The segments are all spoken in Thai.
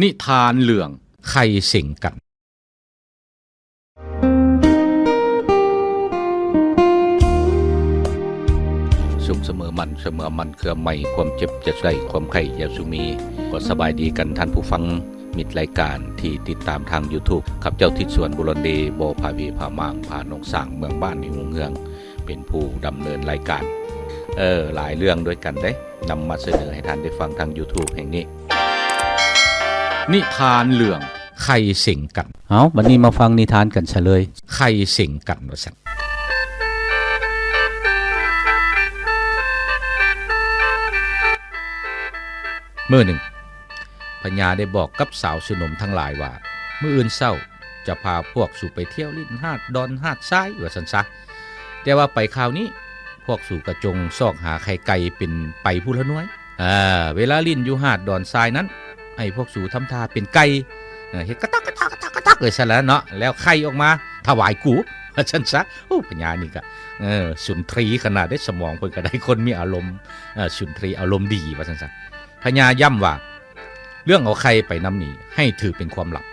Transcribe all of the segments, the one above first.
นิทานเหลืองไข่สิงกัน สุขเสมอมันเสมอมันคือไม่ความเจ็บจะใส่ความไข่ยาสุมี ก็สบายดีกันท่านผู้ฟังมิตรรายการที่ติดตามทาง YouTube ขับเจ้าทิศส่วนบุรนดีโบพาวีพามางพานกสั่งเมืองบ้านในหงเฮือง เป็นผู้ดำเนินรายการ เออ หลายเรื่องด้วยกันเด้นำมาเสนอให้ท่านได้ฟังทาง YouTube แห่งนี้ นิทานเหลืองไข่เสิงกัน เอาวันนี้มาฟังนิทานกันเฉลย ไข่เสิงกันว่าซั่นเมื่อหนึ่งพญาได้บอกกับสาวสนมทั้งหลายว่า เมื่ออื่นเศร้าจะพาพวกสู่ไปเที่ยวลิ้นหาดดอนหาดซ้ายว่าสันซะแต่ว่าไปคราวนี้พวกสู่กระจงซอกหาไข่ไก่เป็นไปผู้ละน้อยอ่าเวลาลิ้นอยู่หาดดอนทรายนั้น ให้พวกสู่ทำทาเป็นไก่เฮ็ดกระตักกระตักกระตักกระตักเลยซะแล้วเนาะแล้วไข่ออกมาถวายกูว่าสันซะโอ้พญานี่ก็เออสุนทรีขนาดได้สมองเพิ่นก็ได้คนมีอารมณ์สุนทรีอารมณ์ดีว่าสันซะพญาย้ำว่า เรื่องเอาใครไปนำนี่ให้ถือเป็นความลับ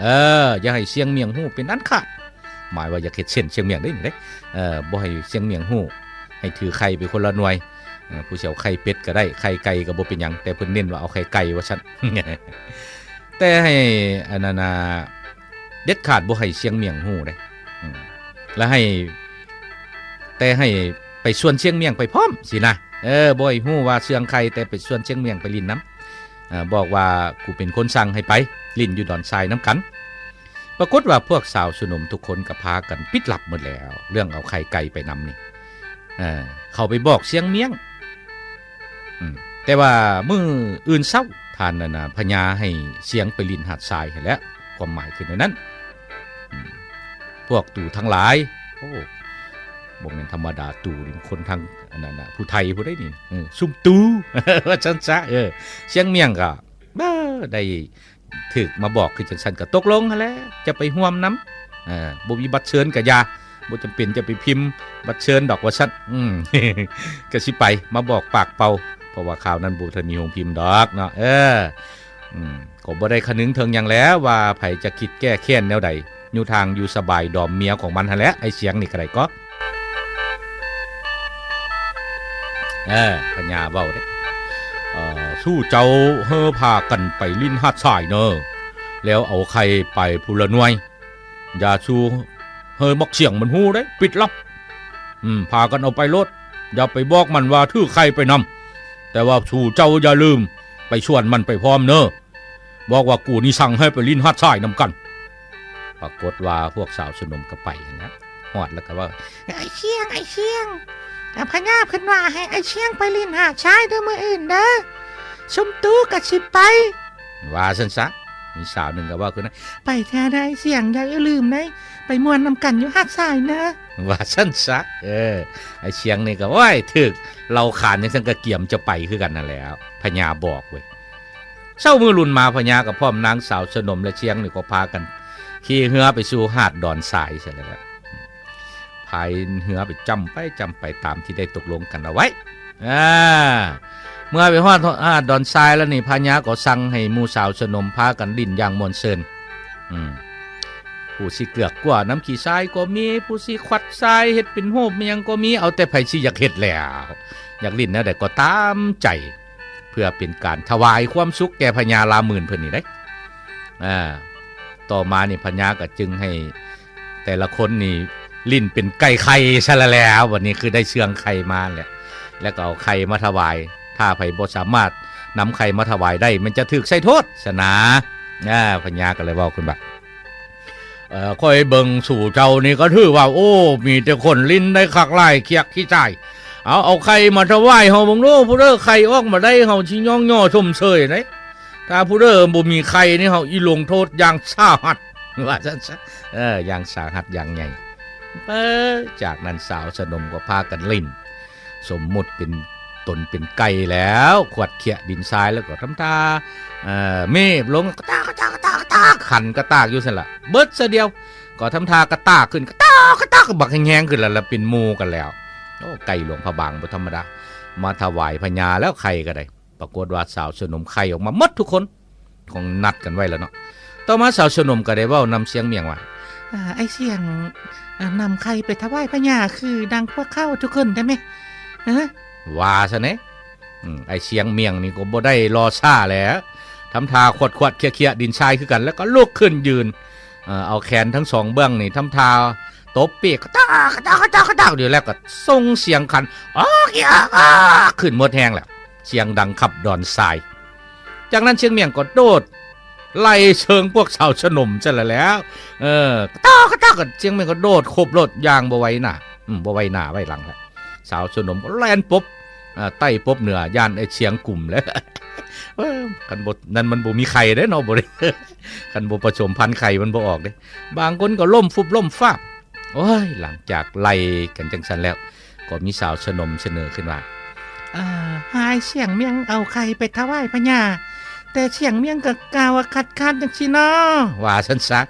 เออ อย่าให้เสียงเมียงหู้เป็นนั้นขาดหมายว่าอย่าเข็ดเส้นเสียงเมียงได้นี่เด้เออบ่ให้เสียงเมียงหู้ให้ถือไข่เป็นคนละหน่วย ผู้เชี่ยวไข่เป็ดก็ได้ไข่ไก่ก็บ่เป็นหยังแต่เพิ่นเน้นว่าเอาไข่ไก่ว่าซั่นแต่ให้อันานน่ะเด็ดขาดบ่ให้เสียงเมียงหู้เด้แล้วให้ แต่ให้ไปชวนเชียงเมียงไปพร้อมสินะเออบ่ให้ฮู้ว่าเสียงไข่แต่ไปชวนเชียงเมียงไปลินน้ำอาบอกว่ากูเป็นคนสั่งให้ไปลินอยู่ดอนทรายน้ำกันปรากฏว่าพวกสาวสนมทุกคนก็พากันปิดหลับหมดแล้ว เรื่องเอาไข่ไก่ไปนำนี่ เออเขาไปบอกเสียงเมียง แต่ว่ามืออื่นเศร้าทานนะนะพญาให้เสียงไปลินหาดทรายให้แล้วความหมายคือในนั้น พวกตู่ทั้งหลาย โอ้บอกเป็นธรรมดาตู่นี่คนทางอันนั้นนะผู้ไทยผู้ได้นี่ซุ่มตู่ว่าจันซะเออเชียงเมียงก็บ้าได้ถึกมาบอกคือจังสันก็ตกลงแหล้วจะไปห่วมน้ำอ่าบ่มีบัตรเชิญกับยาบ่จำเป็นจะไปพิมพ์บัตรเชิญดอกว่าซั่นอืมก็สิไปมาบอกปากเป่า ราะว่าข่าวนั้นบ่ทันมีโรงพิมพ์ดอกเนาะเอออืมก็บ่ได้คนึงเถึงหยังแล้วว่าไผจะคิดแก้แค้นแนวใดอยู่ทางอยู่สบายดอมเมียของมันหั่นแหละไอเสียงนี่ก็ได้ก็เออปัญาเว้าเด้เอ่อสู้เจ้าเฮอพากันไปลิ้นหัดสายเนอะแล้วเอาใครไปพูละนวย อย่าชูเฮอมักเสียงมันหูได้ปิดลับ อืมพากันเอาไปรถอย่าไปบอกมันว่าถือใครไปนำ แต่ว่าสู้เจ้าอย่าลืม ไปชวนมันไปพร้อมเนอะบอกว่ากูนี่สั่งให้ไปลิ้นหัดสายนำกัน ปรากฏว่าพวกสาวสนมก็ไปนะหอดแล้วก็ว่าไอ้เชียงไอ้เชียงแต่พญาเพิ่นว่าให้ไอ้เชียงไปลินหาดชายเด้อมืออื่นเด้อชุมตู้กับสิไป ว่าสันซะ มีสาวหนึ่งก็ว่าคือนะไปแท้ได้เสียงอย่าลืมนะไปมวนนำกันอยู่หาดทรายนะว่าสั้นซะเออไอเชียงนี่ก็ว่าถึกเราขานยังสังกะเกียมจะไปคือกันนั่นแล้วพญาบอกเว้ยเศร้ามือรุนมาพญากับพ่อมนางสาวสนมและเชียงนี่ก็พากันขี่เหือไปสู่หาดดอนทรายใช่แล้วพายเหือไปจำไปจำไปตามที่ได้ตกลงกันเอาไว้อ่า เมื่อไปฮอดหาดดอนทรายแล้วนี่พญาก็สั่งให้มูสาวสนมพากันลิ้นอย่างมวนเซินอืมผู้สิเกลือกกว่าน้ำขี้ทรายก็มี ผู้สิควัดทรายเฮ็ดเป็นโฮบเมันยังก็มีเอาแต่ไผสิอยากเฮ็ดแล้ว อยากลิ้นนะแต่ก็ตามใจ เพื่อเป็นการถวายความสุขแก่พญาลาหมื่นเพิ่นนี่ได้อ่าต่อมานี่พญาก็จึงให้แต่ละคนนี่ลิ้นเป็นไก่ไข่ซะแล้ววันนี้คือได้เชืองไข่มาแหละแล้วก็เอาไข่มาถวาย ถ้าไผบ่สามารถนำไข่มาถวายได้ มันจะถูกใส่โทษสนะอ่าพญาก็เลยเว้าขึ้นว่าเอ่อคอยเบิ่งสู่เจ้านี่ก็ถือว่า โอ้ มีแต่คนลิ้นได้คักไล่เคียกขี้ใจเอาเอาไข่มาถวายเฮาบ่รู้ผู้เด้อไข่ออกมาได้เฮาสิย่องย่อชมเชยเด้ถ้าผู้เด้อบ่มีไข่นี่เฮาอีลงโทษอย่างสาหัสว่าซั่นซะเอออย่างสาหัสอย่างใหญ่เออจากนั้นสาวสนมก็พากันลิ้น สมมุติเป็น ตนเป็นไก่แล้วขวดเขี่ยดินทรายแล้วก็ทำท่าเอ่อเมฆลงกระตากกระตากกระตากกระตากขันกระตากอยู่สั่นละเบิดซะเดียว ก็ทำท่ากระตากขึ้นกระตากกระตากบักแห้งๆขึ้นแล้วล้วเป็นหมูกันแล้วโอ้ไก่หลวงพระบางบ่ธรรมดามาถวายพญาแล้วใครก็ได้ ปรากฏว่าสาวสนมไข่ออกมาหมดทุกคนของนัดกันไว้แล้วเนาะต่อมาสาวชนมก็ได้เว้านำเสียงเมียงว่าไอเสียงอ่านำใครไปถวายพญาคือดังพวกเข้าทุกคนได้ไหมเออ ว่าซะเนะอืมไอเสียงเมียงนี่ก็บ่ได้รอซ่าแล้วทำท่าขวดขวดๆเคียเคียๆดินชายคือกัน แล้วก็ลุกขึ้นยืน เอ่อเอาแขนทั้งสองเบื้องนี่ทำท่าตบปีกกตากระตากกระตากกระตากเดี๋ยวแล้วก็ส่งเสียงคันอ้อกอีอ้อกอ้อกขึ้นหมดแห้งแล้วเสียงดังขับดอนทราย จากนั้นเชียงเมียงก็โดดไล่เชิงพวกชาวชนมซะแล้ว เออกระตากกระตากก็เชียงเมียงก็โดดคบรถยางบ่ไว้หน้าอืมบ่ไว้หน้าไว้หลังแล้ว สาวชนมแล่นปุ๊บใต้ปุ๊บเหนือย่านไอเชียงกลุ่มแล้วกันบนั่นมันบ่มีไข่เด้เนาะบ่ได้กันบ่ผสมพันธุ์ไข่มันบ่ออกเด้บางคนก็ล่มฟุบล่มฟาบโอ้ยหลังจากไล่กันจังซันแล้ว ก็มีสาวชนมเสนอขึ้นว่าอ่าหายเสียงเมียงเอาใครไปถวายพญาแต่เสียงเมียงก็กล่าวคัดค้านจังสิเนาะว่าฉันซัก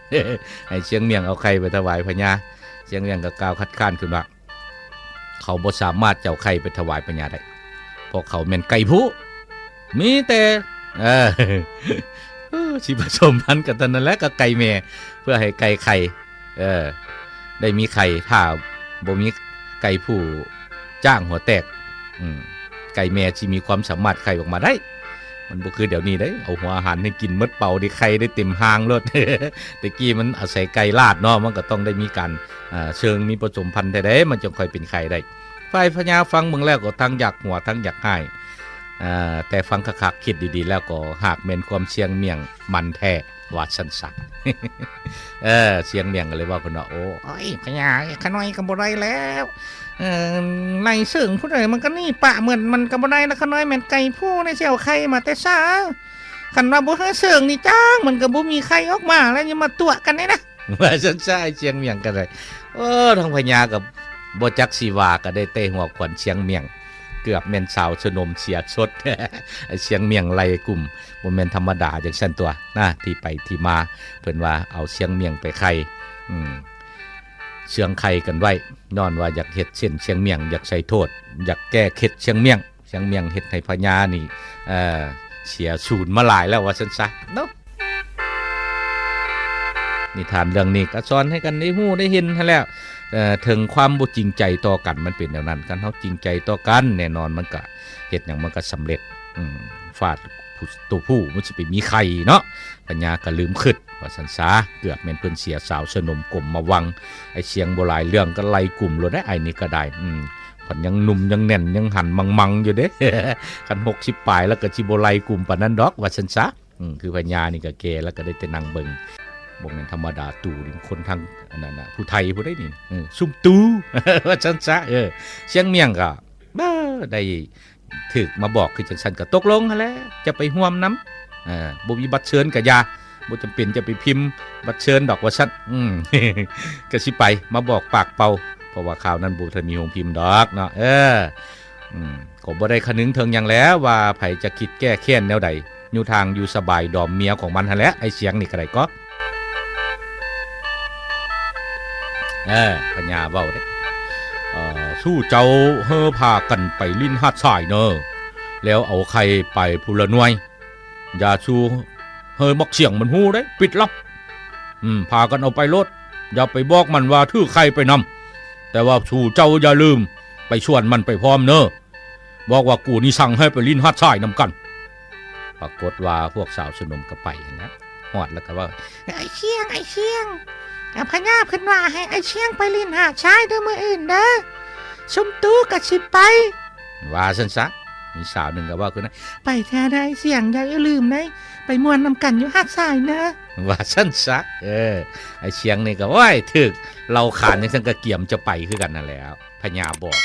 ให้เชียงเมียงเอาใครไปถวายพญาเชียงเมียงก็กล่าวคัดค้านขึ้นว่า เขาบ่สามารถจะเอาไข่ไปถวายพญาได้เพราะเขาแม่นไก่ผู้มีแต่เออสิผสมพันกันตอนนั้นแหละก็ไก่แม่เพื่อให้ไก่ไข่เออ ได้มีไข่ถ้าบ่มีไก่ผู้จ้างหัวแตกอืมไก่แม่ที่มีความสามารถไข่ออกมาได้ มันบ่คือเดี๋ยวนี้ได้เอาหัวอาหารให้กินมดเป่าได้ไข่ได้เต็มหางรถแต่กี้มันอาศัยไก่ลาดเนาะมันก็ต้องได้มีการเชิงมีผสมพันธุ์ได้มันจึงค่อยเป็นไข่ได้ฝ่ายพญาฟังเมืองแล้วก็ทั้งอยากหัวทั้งอยากให้แต่ฟังคักๆคิดดีๆ แล้วก็หากเมนความเชียงเมียงมันแท้ ว่าสันสักเออเชียงเมียงก็เลยว่าคนว่าโอ้โอ้ยพญาขน้อยก็บ่ได้แล้วเออในซึ่งผู้ใดมันก็นี่ปะเหมือนมันก็บ่ได้แล้วขน้อยแม่นไก่ผู้ในเสี่ยวไข่มาแต่เช้าคันว่าบ่เฮเสื่องนี่จ้างมันก็บ่มีไข่ออกมาแล้วย่ามาตัวกันได้นะว่าฉันใช่เชียงเมียงกันเลยเออทางพญากับบจักสีวาก็ได้เตะหัวขวัญเชียงเมียง เกือบแม่นสาวชนมเสียชดเชียงเมียงไล่กลุ่มบ่แม่นธรรมดาจังซั่นตัวนะที่ไปที่มาเพิ่นว่าเอาเชียงเมียงไปไข่อืมเชียงไข่กันไว้นอนว่าอยากเฮ็ดเช่นเชียงเมียงอยากใส่โทษ อยากแก้เข็ดเชียงเมียงเชียงเมียงเฮ็ดให้พญานี่เอ่อเสียศูนย์มาหลายแล้วว่าซั่นซะเนาะนิทานเรื่องนี้ก็สอนให้กันได้ฮู้ได้เห็นหั้แล้ว ถึงความบ่จริงใจต่อกันมันเป็นอย่างนั้นกันเฮาจริงใจต่อกันแน่นอนมันก็เฮ็ดหยังมันก็สำเร็จอืมฟาดผู้ตัวผู้มันสิไปมีใครเนาะปัญญาก็ลืมคิดว่าสันสาเกือบแม่นเพิ่นเสียสาวสนมกลมมาวังไอ้เสียงบ่หลายเรื่องก็ไล่กลุ่มโลดได้ไอ้นี่ก็ได้อืมพิ่นยังหนุ่มยังแน่นยังหันมังๆอยู่เด้คัน60ปลายแล้วก็สิบ่ไล่กลุ่มปานนั้นดอกว่าสันซะอืมคือปัญานี่ก็แก่แล้วก็ได้แต่นั่งเบิ่ง บอกเป็นธรรมดาตูนี่คนทางอันนั้นนะผู้ไทยผู้ได้นี่ซุ่มตูว่าจันซะเออเชียงเมียงก็บ้าได้ถึกมาบอกคือจังสันก็ตกลงหั้นแหล้วจะไปห่วมน้ำเออบ่มีบัตรเชิญกับยาบ่จำเป็นจะไปพิมพ์บัตรเชิญดอกว่าซั่นอืมก็สิไปมาบอกปากเป่าเพราะว่าข่าวนั้นบ่ทันมีโรงพิมพ์ดอกเนาะเอออืมก็บ่ได้คนึงถึงหยังแล้วว่าไผจะคิดแก้แค้นแนวใดอยู่ทางอยู่สบายดอมเมียของมันหั่นแหละไอ้เสียงนี่ก็ได้ก็ เออปัญาเว้าเด้สู้เจ้าเฮอพากันไปลิ้นหาดทรายเนอแล้วเอาใครไปพูละน่วย อย่าชูเฮอมักเสียงมันฮู้ได้ ปิดลับ อืม พากันเอาไปรถอย่าไปบอกมันว่าถือใครไปนำแต่ว่าชูเจ้าอย่าลืม ไปชวนมันไปพร้อมเนอบอกว่ากูนี่สั่งให้ไปลิ้นหาดทรายนำกัน ปรากฏว่าพวกสาวสนมก็ไปนะหอดแล้วก็ว่าไอ้เชียงไอ้เชียง อะพญาเพิ่นว่าให้ไอเชียงไปลินหาดชายเด้อมื้ออื่นเด้อชุมตู้ก็สิไป ว่าสันซะมีสาวหนึ่งก็ว่าคือนะไปแท้ได้เสียงอย่าลืมนะไปม่วนนำกันอยู่หาดทรายเนอะว่าสันซะเออไอเชียงนี่ก็ว่ายถึกเราขานยังสังกะเกียมจะไปคือกันนั่นแหล้วพญาบอก